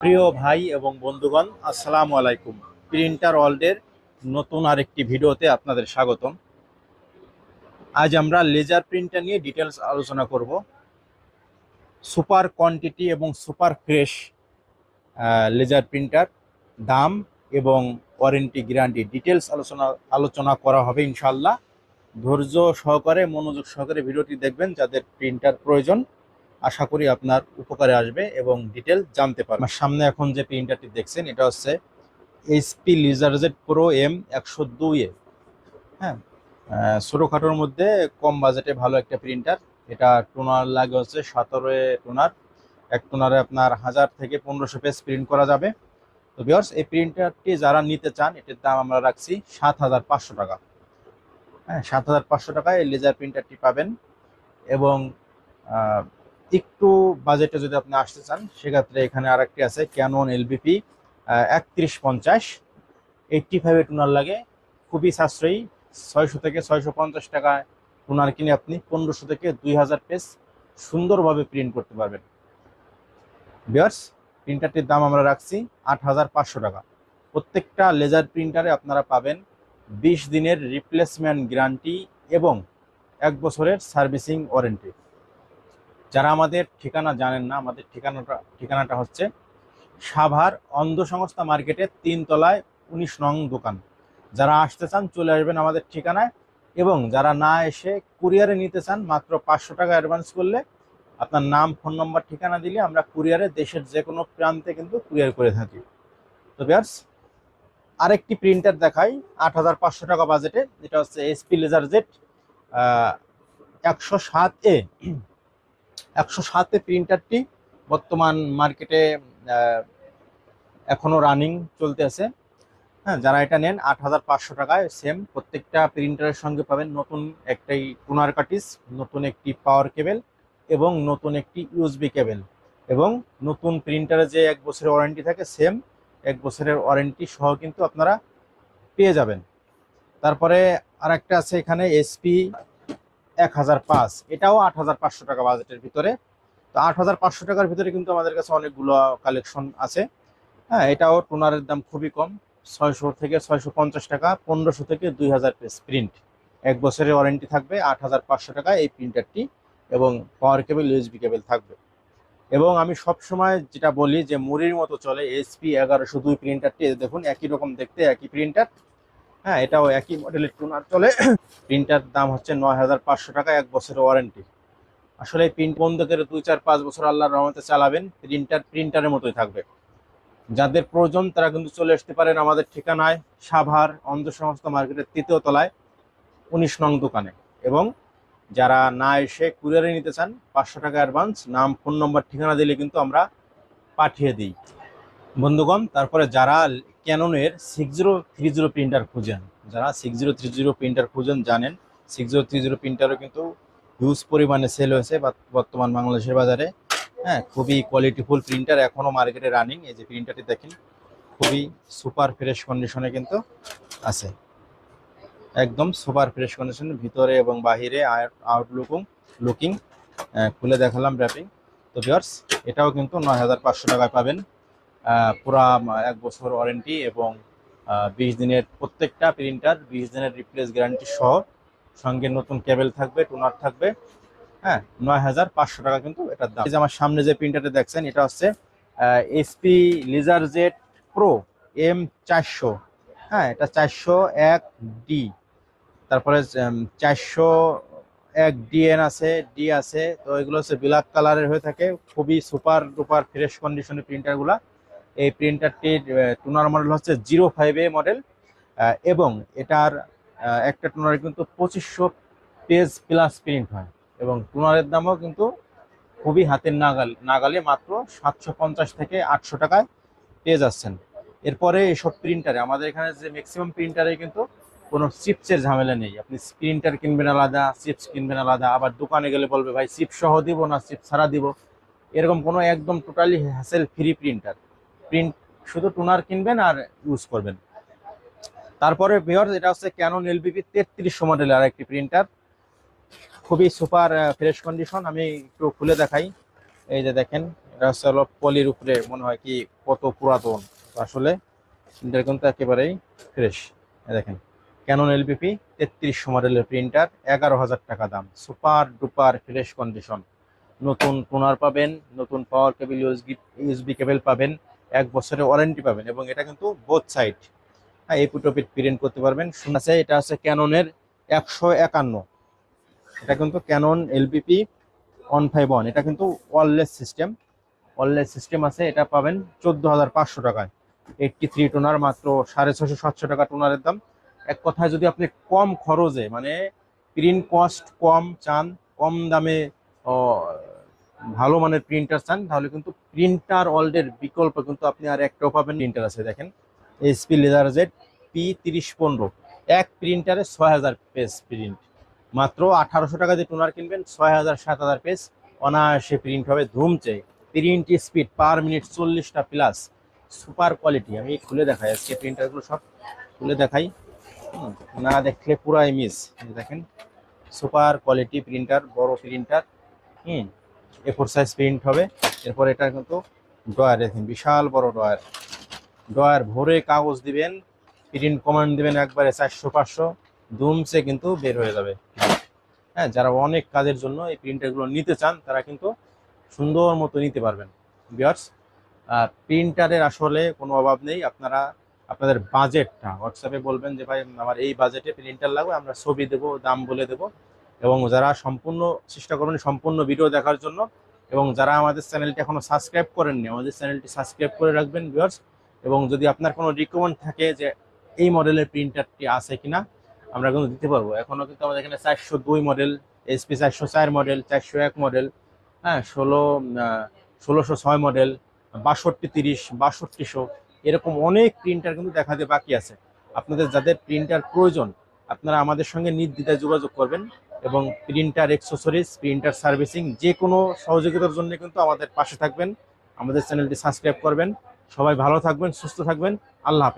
প্রিয় ভাই এবং বন্ধুগণ, আসসালামু আলাইকুম। প্রিন্টার ওয়ার্ল্ডের নতুন আরেকটি ভিডিওতে আপনাদের স্বাগতম। আজ আমরা লেজার প্রিন্টার নিয়ে ডিটেলস আলোচনা করব। সুপার কোয়ান্টিটি এবং সুপার ফ্রেশ লেজার প্রিন্টার, দাম এবং ওয়ারেন্টি গ্যারান্টি ডিটেলস আলোচনা আলোচনা করা হবে ইনশাল্লাহ ধৈর্য সহকারে, মনোযোগ সহকারে ভিডিওটি দেখবেন, যাদের প্রিন্টার প্রয়োজন। আশা করি আপনার উপকারে আসবে এবং ডিটেল জানতে পারবেন আমার সামনে এখন যে প্রিন্টারটি দেখছেন, এটা হচ্ছে এইচপি লিজারজেড প্রো এম একশো দুই হ্যাঁ ছোটোখাটোর মধ্যে কম বাজেটে ভালো একটা প্রিন্টার এটা টোনার লাগে হচ্ছে সতেরো টোনার। এক টোনারে আপনার হাজার থেকে পনেরোশো পেজ প্রিন্ট করা যাবে। তো বিয়ার্স এই প্রিন্টারটি যারা নিতে চান, এটির দাম আমরা রাখছি সাত হাজার পাঁচশো টাকা। হ্যাঁ সাত হাজার পাঁচশো টাকায় এই লেজার প্রিন্টারটি পাবেন এবং একটু বাজেটে যদি আপনি আসতে চান, সেক্ষেত্রে এখানে আরেকটি আছে ক্যানন এলবিপি একত্রিশ পঞ্চাশ। এইটটি ফাইভে টুনার লাগে, খুবই সাশ্রয়ী, ছয়শো থেকে ছয়শো পঞ্চাশ টাকায় টুনার কিনে আপনি পনেরোশো থেকে দুই হাজার পেজ সুন্দরভাবে প্রিন্ট করতে পারবেন। বিয়ার্স প্রিন্টারটির দাম আমরা রাখছি আট হাজার পাঁচশো টাকা। প্রত্যেকটা লেজার প্রিন্টারে আপনারা পাবেন বিশ দিনের রিপ্লেসমেন্ট গ্যারান্টি এবং এক বছরের সার্ভিসিং ওয়ারেন্টি যারা আমাদের ঠিকানা জানেন না, আমাদের ঠিকানাটা ঠিকানাটা হচ্ছে সাভার অন্ধ সংস্থা মার্কেটের তিন তলায় উনিশ নং দোকান। যারা আসতে চান, চলে আসবেন আমাদের ঠিকানায় এবং যারা না এসে কুরিয়ারে নিতে চান, মাত্র পাঁচশো টাকা অ্যাডভান্স করলে আপনার নাম ফোন নম্বর ঠিকানা দিলে আমরা কুরিয়ারে দেশের যে কোনো প্রান্তে কিন্তু কুরিয়ার করে থাকি। তো বিয়ার্স আরেকটি প্রিন্টার দেখাই, আট হাজার পাঁচশো টাকা বাজেটে যেটা হচ্ছে এসপি লেজার জেট একশো সাত এ একশো সাতে প্রিন্টারটি বর্তমান মার্কেটে আহ, এখনও রানিং চলতে আছে হ্যাঁ যারা এটা নেন আট হাজার পাঁচশো টাকায় সেম প্রত্যেকটা প্রিন্টারের সঙ্গে পাবেন নতুন একটাই টুনার কাটিস নতুন একটি পাওয়ার কেবেল এবং নতুন একটি ইউএসবি কেবেল। এবং নতুন প্রিন্টারে যে এক বছরের ওয়ারেন্টি থাকে সেম এক বছরের ওয়ারেন্টি সহ কিন্তু আপনারা পেয়ে যাবেন। তারপরে আরেকটা আছে এখানে এসপি এক হাজার পাঁচ। এটাও আট হাজার পাঁচশো টাকা বাজেটের ভিতরে। তো আট হাজার পাঁচশো টাকার ভিতরে কিন্তু আমাদের কাছে অনেকগুলো কালেকশন আছে। হ্যাঁ এটাও টোনারের দাম খুবই কম। ছয়শো থেকে ছয়শো পঞ্চাশ টাকা, পনেরোশো থেকে দুই হাজার পিস প্রিন্ট এক বছরের ওয়ারেন্টি থাকবে আট হাজার পাঁচশো টাকা এই প্রিন্টারটি এবং পাওয়ার কেবল ইউএসবি কেবল থাকবে। এবং আমি সব সময় যেটা বলি যে মুড়ির মতো চলে। এসপি এগারোশো দুই প্রিন্টারটি দেখুন, একই রকম দেখতে, একই প্রিন্টার হ্যাঁ এটাও একই মডেলের টুনার চলে। প্রিন্টার দাম হচ্ছে নয় হাজার পাঁচশো টাকা, এক বছরের ওয়ারেন্টি আসলে প্রিন্ট বন্ধ করে দুই, চার, পাঁচ বছর আল্লাহর রহমতে চালাবেন প্রিন্টার প্রিন্টারের মতোই থাকবে। যাদের প্রয়োজন, তারা কিন্তু চলে আসতে পারেন আমাদের ঠিকানায়, সাভার অন্ধ সংস্থা মার্কেটের তৃতীয় তলায়, উনিশ নং দোকানে। এবং যারা না এসে কুরিয়ারে নিতে চান, পাঁচশো টাকা অ্যাডভান্স নাম ফোন নম্বর ঠিকানা দিলে কিন্তু আমরা পাঠিয়ে দিই। বন্ধুগণ, তারপরে যারা ক্যাননের six zero three zero printer খুঁজেন। যারা six zero three zero printer খুঁজেন জানেন সিক্স জিরো থ্রি জিরো প্রিন্টারও কিন্তু হিউজ পরিমাণে সেল হয়েছে বর্তমান বাংলাদেশের বাজারে। হ্যাঁ খুবই কোয়ালিটিফুল প্রিন্টার এখনও মার্কেটে রানিং এই যে প্রিন্টারটি দেখেন, খুবই সুপার ফ্রেশ কন্ডিশনে কিন্তু আছে। একদম সুপার ফ্রেশ কন্ডিশন ভিতরে এবং বাহিরে আউটলুকিং লুকিং খুলে দেখালাম র্যাপিং তো ভিউয়ার্স এটাও কিন্তু নয় হাজার পাঁচশো টাকায় পাবেন। পুরা এক বছর ওয়ারেন্টি এবং বিশ দিনের প্রত্যেকটা প্রিন্টার বিশ দিনের রিপ্লেস গ্যারান্টি সহ সঙ্গে নতুন কেবেল থাকবে টুনার থাকবে। হ্যাঁ নয় হাজার পাঁচশো টাকা কিন্তু এটার দাম। আমার সামনে যে প্রিন্টারটা দেখছেন, এটা হচ্ছে HP LaserJet pro M চারশো। হ্যাঁ এটা চারশো এক ডি তারপরে চারশো এক ডিএন আছে ডি আছে, তো এগুলো হচ্ছে ব্ল্যাক কালারের হয়ে থাকে। খুবই সুপার ডুপার ফ্রেশ কন্ডিশনের প্রিন্টারগুলা এই প্রিন্টারটির টুনার মডেল হচ্ছে জিরো ফাইভ এ মডেল এবং এটার একটা টুনারে কিন্তু পঁচিশশো পেজ প্লাস প্রিন্ট হয়। এবং টুনারের দামও কিন্তু খুবই হাতের নাগাল, নাগালে মাত্র সাতশো পঞ্চাশ থেকে আটশো টাকায় পেয়ে যাচ্ছেন। এরপরে এসব প্রিন্টারে আমাদের এখানে যে ম্যাক্সিমাম প্রিন্টারে কিন্তু কোনো চিপসের ঝামেলা নেই। আপনি প্রিন্টার কিনবেন আলাদা চিপস কিনবেন আলাদা, আবার দোকানে গেলে বলবে, ভাই চিপ সহ দিব না চিপ ছাড়া দিব। এরকম কোনো একদম totally hassle free printer print শুধু টুনার কিনবেন আর ইউজ করবেন। তারপরে বিহার এটা হচ্ছে ক্যানন এলবিপি তেত্রিশশো মডেলের আর একটি প্রিন্টার খুবই সুপার ফ্রেশ কন্ডিশন আমি একটু খুলে দেখাই। এই যে দেখেন, এটা হচ্ছে হলো পলির উপরে, মনে হয় কি কত পুরাতন। আসলে প্রিন্টার কিন্তু একেবারেই ফ্রেশ দেখেন ক্যানন এলপিপি তেত্রিশশো মডেলের প্রিন্টার এগারো হাজার টাকা দাম। সুপার ডুপার ফ্রেশ কন্ডিশন নতুন টোনার পাবেন, নতুন পাওয়ার কেবল ইউএসবি ইউএসবি কেবল পাবেন। এক বছরের ওয়ারেন্টি পাবেন এবং এটা কিন্তু বোথ সাইড হ্যাঁ এই পুটোপিট প্রিন্ট করতে পারবেন। আছে, এটা আছে ক্যাননের একশো একান্ন। এটা কিন্তু Canon LPP one five one এটা কিন্তু ওয়ারলেস সিস্টেম ওয়ারলেস সিস্টেম আছে, এটা পাবেন চোদ্দ হাজার পাঁচশো টাকায়। এইটটি থ্রি টোনার মাত্র সাড়ে ছশো সাতশো টাকা টোনারের দাম। এক কথায় যদি আপনি কম খরচে মানে প্রিন্ট কস্ট কম চান, কম দামে ভালো মানের প্রিন্টার চান, তাহলে কিন্তু প্রিন্টার ওয়ার্ল্ডের বিকল্প কিন্তু আপনি আর একটাও পাবেন প্রিন্টার আছে, দেখেন। এইচপি লেজার জেড পি তিরিশ পনেরো। এক প্রিন্টারে ছয় হাজার পেজ প্রিন্ট মাত্র আঠারোশো টাকা দিয়ে টোনার কিনবেন, ছয় হাজার, সাত হাজার পেজ অনায়াসে প্রিন্ট হবে ধুমচে প্রিন্ট স্পিড পার মিনিট চল্লিশটা প্লাস সুপার কোয়ালিটি আমি খুলে দেখাই আজকে প্রিন্টারগুলো সব। খুলে দেখাই। না দেখলে পুরাই মিস দেখেন সুপার কোয়ালিটি প্রিন্টার বড় প্রিন্টার হুম এ ফোর সাইজ প্রিন্ট হবে। এরপর এটা কিন্তু ড্রয়ার, দেখেন বিশাল বড় ড্রয়ার। ড্রয়ার ভরে কাগজ দিবেন প্রিন্ট কমান্ড দিবেন একবারে চারশো, পাঁচশো, দুমসে কিন্তু বের হয়ে যাবে। হ্যাঁ যারা অনেক কাজের জন্য এই প্রিন্টারগুলো নিতে চান, তারা কিন্তু সুন্দর মতো নিতে পারবেন। বিয়ার্স প্রিন্টারের আসলে কোনো অভাব নেই। আপনারা, আপনাদের বাজেটটা হোয়াটসঅ্যাপে বলবেন যে, ভাই, আমার এই বাজেটে প্রিন্টার লাগবে, আমরা ছবি দেবো, দাম বলে দেবো। এবং যারা সম্পূর্ণ চেষ্টা করবেন সম্পূর্ণ ভিডিও দেখার জন্য এবং যারা আমাদের চ্যানেলটি এখনও সাবস্ক্রাইব করেননি, আমাদের চ্যানেলটি সাবস্ক্রাইব করে রাখবেন ভিউয়ার্স এবং যদি আপনার কোনো রিকমেন্ড থাকে যে এই মডেলের প্রিন্টারটি আছে কিনা, আমরা কিন্তু দিতে পারব। এখনও কিন্তু আমাদের এখানে চারশো দুই মডেল এসপি চারশো চার মডেল চারশো এক মডেল হ্যাঁ ষোলো ষোলোশো ছয় মডেল বাষট্টি তিরিশ, বাষট্টিশো, এরকম অনেক প্রিন্টার কিন্তু দেখাতে বাকি আছে। আপনাদের যাদের প্রিন্টার প্রয়োজন, আপনারা আমাদের সঙ্গে নির্দ্বিধায় যোগাযোগ করবেন। এবং প্রিন্টার এক্সেসরিজ প্রিন্টার সার্ভিসিং যে কোনো সহযোগিতার জন্য কিন্তু আমাদের পাশে থাকবেন। আমাদের চ্যানেলটি সাবস্ক্রাইব করবেন। সবাই ভালো থাকবেন, সুস্থ থাকবেন। আল্লাহ হাফেজ।